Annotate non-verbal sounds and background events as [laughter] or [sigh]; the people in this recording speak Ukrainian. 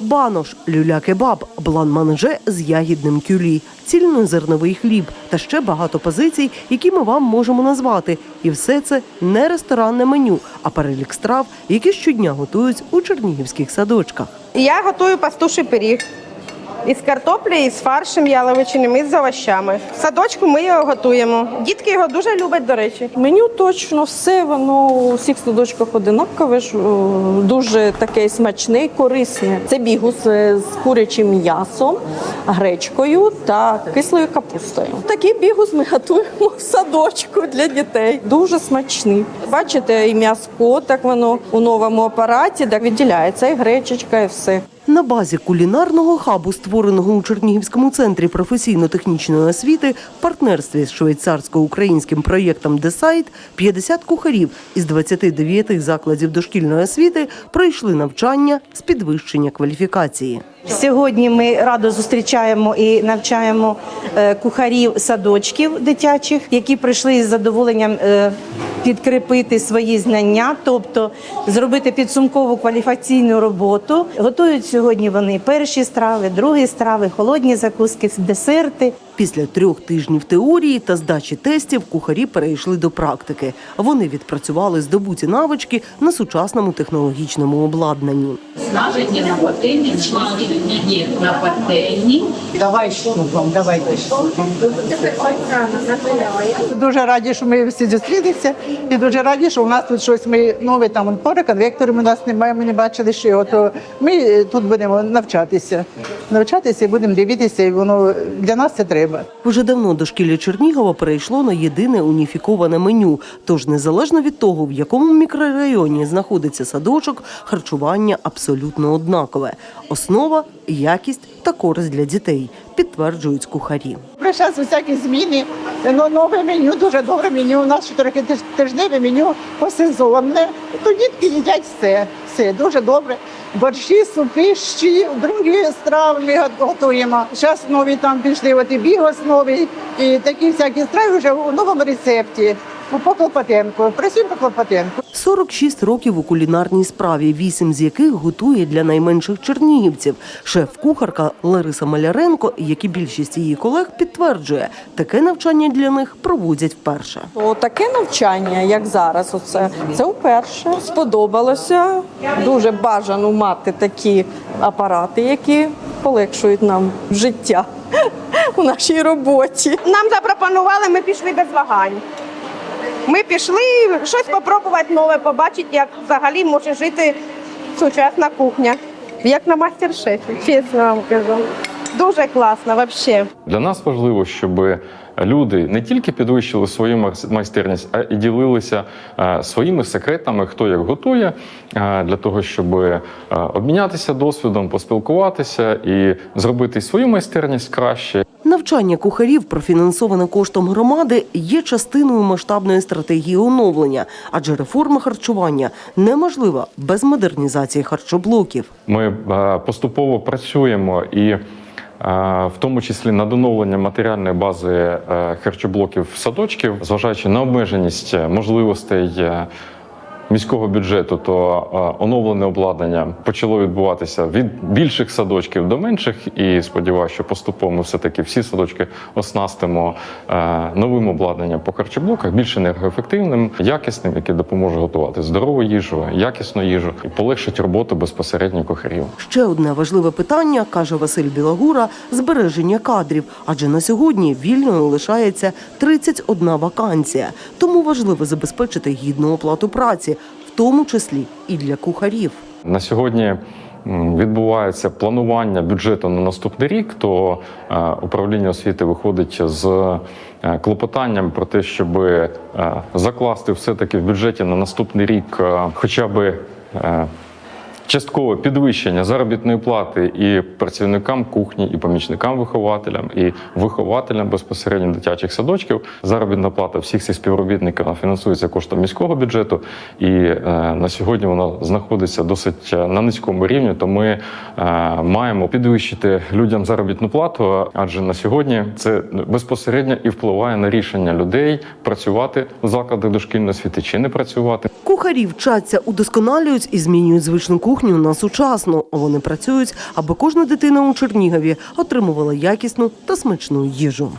банош, люля-кебаб, блан-манже з ягідним кюлі, цільнозерновий хліб та ще багато позицій, які ми вам можемо назвати. І все це не ресторанне меню, а перелік страв, які щодня готують у чернігівських садочках. Я готую пастуший пиріг. Із картоплі, із фаршем яловичиним, із овощами. В садочку ми його готуємо. Дітки його дуже люблять, до речі. Меню точно все, воно у всіх садочках одинакове, ж, дуже таке смачне і корисне. Це бігус е, з курячим м'ясом, гречкою та кислою капустою. Такий бігус ми готуємо в садочку для дітей. Дуже смачний. Бачите, і м'яско, так воно у новому апараті, так відділяється, і гречечка, і все. На базі кулінарного хабу, створеного у Чернігівському центрі професійно-технічної освіти, в партнерстві з швейцарсько-українським проєктом Десайт 50 кухарів із 29 закладів дошкільної освіти пройшли навчання з підвищення кваліфікації. Сьогодні ми радо зустрічаємо і навчаємо е, кухарів садочків дитячих, які прийшли із задоволенням е, підкріпити свої знання, тобто зробити підсумкову кваліфікаційну роботу. Готують сьогодні вони перші страви, другі страви, холодні закуски, десерти. Після трьох тижнів теорії та здачі тестів кухарі перейшли до практики. Вони відпрацювали здобуті навички на сучасному технологічному обладнанні. Смажені на пательні, смажені на пательні. Давай штуком, давай Дуже раді, що ми всі зустрілися, і дуже раді, що у нас тут щось ми нове там пора конвекторів у нас немає. Ми не бачили, що його, то ми тут будемо навчатися. Навчатися і будемо дивитися, і воно для нас це треба. Вже давно дошкілля Чернігова перейшло на єдине уніфіковане меню. Тож незалежно від того, в якому мікрорайоні знаходиться садочок, харчування абсолютно однакове. Основа, якість та користь для дітей, підтверджують кухарі. Час всякі зміни, ну, нове меню, дуже добре меню. У нас ще трохи тиж- тижневе меню посезонне. То дітки їдять все, все дуже добре. Борщі, супи, щі, другі страви ми готуємо. Зараз нові там пішли, от і бігос новий, і такі всякі страви вже у новому рецепті. По Клопотенку. Працюємо по Клопотенку. 46 років у кулінарній справі, вісім з яких готує для найменших чернігівців. Шеф-кухарка Лариса Маляренко, як і більшість її колег, підтверджує, таке навчання для них проводять вперше. О, таке навчання, як зараз, оце це вперше. Сподобалося. Дуже бажано мати такі апарати, які полегшують нам життя [laughs] у нашій роботі. Нам запропонували, ми пішли без вагань. Ми пішли щось спробувати нове, побачити, як взагалі може жити сучасна кухня. Як на мастер-шефі, чесно вам кажу. Дуже класно, взагалі. Для нас важливо, щоб люди не тільки підвищили свою майс- майстерність, а і ділилися е, своїми секретами, хто як готує, е, для того, щоб е, обмінятися досвідом, поспілкуватися і зробити свою майстерність краще. Навчання кухарів, профінансоване коштом громади, є частиною масштабної стратегії оновлення, адже реформа харчування неможлива без модернізації харчоблоків. Ми е, поступово працюємо і. е, В тому числі над оновленням матеріальної бази е, харчоблоків садочків, зважаючи на обмеженість можливостей міського бюджету, то е, оновлене обладнання почало відбуватися від більших садочків до менших. І сподіваюся, що поступово ми все-таки всі садочки оснастимо е, новим обладнанням по харчоблоках, більш енергоефективним, якісним, яке допоможе готувати здорову їжу, якісну їжу і полегшить роботу безпосередньо кухарів. Ще одне важливе питання, каже Василь Білагура, збереження кадрів. Адже на сьогодні вільною лишається 31 вакансія. Тому важливо забезпечити гідну оплату праці, тому числі і для кухарів. На сьогодні відбувається планування бюджету на наступний рік. То е, управління освіти виходить з е, клопотанням про те, щоб е, закласти все таки в бюджеті на наступний рік, хоча би. Часткове підвищення заробітної плати і працівникам кухні, і помічникам вихователям, і вихователям безпосередньо дитячих садочків. Заробітна плата всіх цих співробітників фінансується коштом міського бюджету, і е, на сьогодні вона знаходиться досить е, на низькому рівні. То ми е, маємо підвищити людям заробітну плату, адже на сьогодні це безпосередньо і впливає на рішення людей працювати в закладах дошкільної освіти чи не працювати. Кухарі вчаться, удосконалюють і змінюють звичну кухню кухню на сучасну. Вони працюють, аби кожна дитина у Чернігові отримувала якісну та смачну їжу.